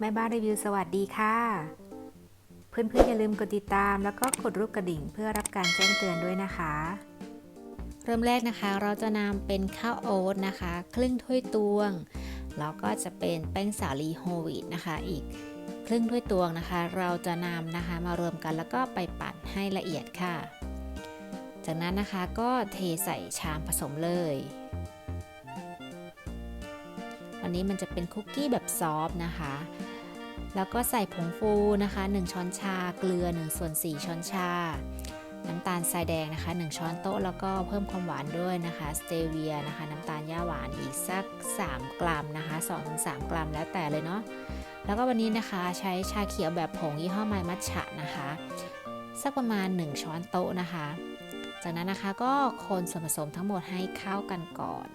แม่บ้านรีวิวสวัสดีค่ะ เพื่อนๆอย่าลืมกดติดตาม แล้วก็กดรูปกระดิ่งเพื่อรับการแจ้งเตือนด้วยนะคะ เริ่มแรกนะคะเราจะนำเป็นข้าวโอ๊ตนะคะ ครึ่งถ้วยตวง แล้วก็จะเป็นแป้งสาลีโฮวีตนะคะ อีกครึ่งถ้วยตวงนะคะ เราจะนำนะคะมารวมกันแล้วก็ไปปั่นให้ละเอียดค่ะ จากนั้นนะคะก็เทใส่ชามผสมเลย วันนี้มันจะเป็นคุกกี้แบบซอฟนะคะ แล้วก็ใส่ผงฟูนะคะ 1 ช้อนชา เกลือ1ส่วน4ช้อนชา น้ำตาลทรายแดงนะคะ 1 ช้อนโต๊ะ แล้วก็เพิ่มความหวานด้วยนะคะสเตเวียนะคะ น้ำตาลย่าหวานอีกสัก 3 กรัมนะคะ2-3 กรัมแล้วแต่เลยเนาะ แล้วก็วันนี้นะคะใช้ชาเขียวแบบผงยี่ห้อไมมัทฉะนะคะ สักประมาณ 1 ช้อนโต๊ะนะคะ จากนั้นนะคะก็คนส่วนผสมทั้งหมดให้เข้ากันก่อน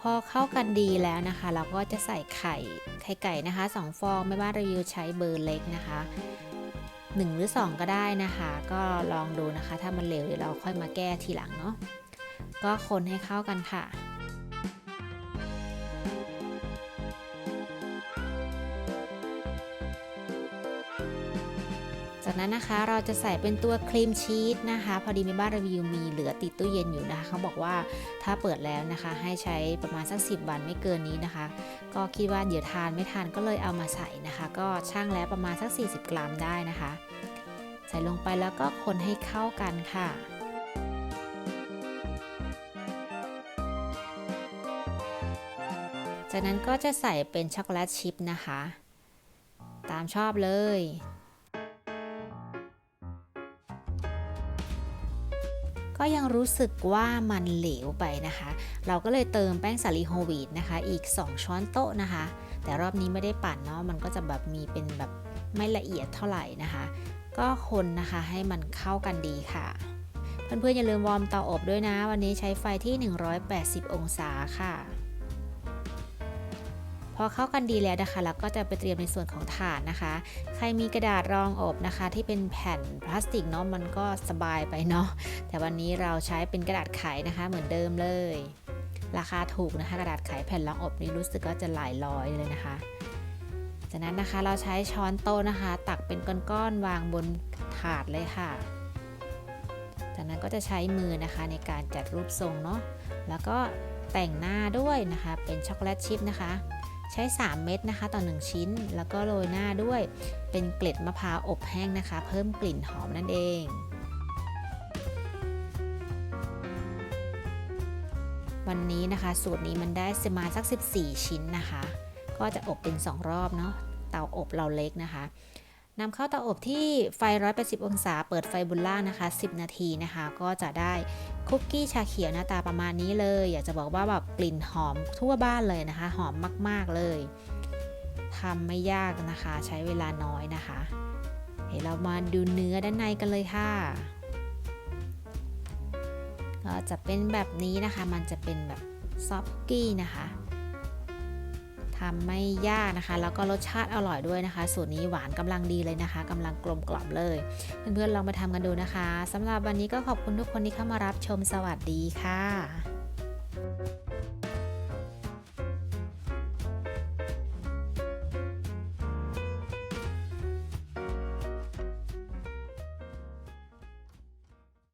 พอเข้ากันดีแล้วนะคะ เราก็จะใส่ไข่ไข่ไก่นะคะ2ฟองไม่ว่ารีวิวใช้เบอร์เล็กนะคะ1หรือ 2 ก็ได้นะคะ ก็ลองดูนะคะ ถ้ามันเหลวเดี๋ยวเราค่อยมาแก้ทีหลังเนาะก็คนให้เข้ากันค่ะ จากนั้นนะคะเราจะใส่เป็นตัวครีมชีสนะคะ พอดีมีบ้านรีวิวมีเหลือติดตู้เย็นอยู่นะคะ เขาบอกว่าถ้าเปิดแล้วนะคะ ให้ใช้ประมาณสัก 10 วันไม่เกินนี้นะคะ ก็คิดว่าเดี๋ยวทานไม่ทานก็เลยเอามาใส่นะคะ ก็ช่างแล้วประมาณสัก 40 กรัมได้นะคะ ใส่ลงไปแล้วก็คนให้เข้ากันค่ะจากนั้นก็จะใส่เป็นช็อกโกแลตชิพนะคะ ตามชอบเลย ก็ยังรู้สึกว่ามันเหลวไปนะคะ เราก็เลยเติมแป้งสาลีโฮวีตนะคะ อีก 2 ช้อนโต๊ะนะคะ แต่รอบนี้ไม่ได้ปั่นเนาะมันก็จะแบบมีเป็นแบบไม่ละเอียดเท่าไหร่นะคะ ก็คนนะคะให้มันเข้ากันดีค่ะเพื่อนๆอย่าลืมวอร์มเตาอบด้วยนะ วันนี้ใช้ไฟที่ 180 องศาค่ะ พอเข้ากันดีแล้วนะคะเราก็จะไปเตรียมในส่วนของถาดนะคะ ใครมีกระดาษรองอบนะคะ ที่เป็นแผ่นพลาสติกเนาะมันก็สบายไปเนาะแต่วันนี้เราใช้เป็นกระดาษไขนะคะ เหมือนเดิมเลย ราคาถูกนะคะกระดาษไขแผ่นรองอบนี้รู้สึกก็จะหลายร้อยเลยนะคะ จากนั้นนะคะเราใช้ช้อนโต๊ะนะคะ ตักเป็นก้อนๆวางบนถาดเลยค่ะจากนั้นก็จะใช้มือนะคะในการจัดรูปทรงเนาะ แล้วก็แต่งหน้าด้วยนะคะ เป็นช็อกโกแลตชิพนะคะ ใช้ 3 เม็ดนะคะต่อ 1 ชิ้น แล้วก็โรยหน้าด้วยเป็นเกล็ดมะพร้าวอบแห้งนะคะ เพิ่มกลิ่นหอมนั่นเองวันนี้นะคะ สูตรนี้มันได้สมาสัก 14 ชิ้นนะคะ ก็จะอบเป็น 2 รอบเนาะเตาอบเราเล็กนะคะ นำเข้าเตาอบที่ไฟ 180 องศา เปิดไฟบนล่างนะคะ 10 นาทีนะคะ ก็จะได้คุกกี้ชาเขียวหน้าตาประมาณนี้เลย อยากจะบอกว่าแบบกลิ่นหอมทั่วบ้านเลยนะคะ หอมมาก ๆ เลยทำไม่ยากนะคะ ใช้เวลาน้อยนะคะเดี๋ยวเรามาดูเนื้อด้านในกันเลยค่ะ ก็จะเป็นแบบนี้นะคะ มันจะเป็นแบบซอฟกี้นะคะ ทำไม่ยากนะคะ แล้วก็รสชาติอร่อยด้วยนะคะ สูตรนี้หวานกำลังดีเลยนะคะกำลังกลมกล่อมเลย เพื่อนๆลองไปทำกันดูนะคะสำหรับวันนี้ก็ขอบคุณทุกคนที่เข้ามารับชมสวัสดีค่ะ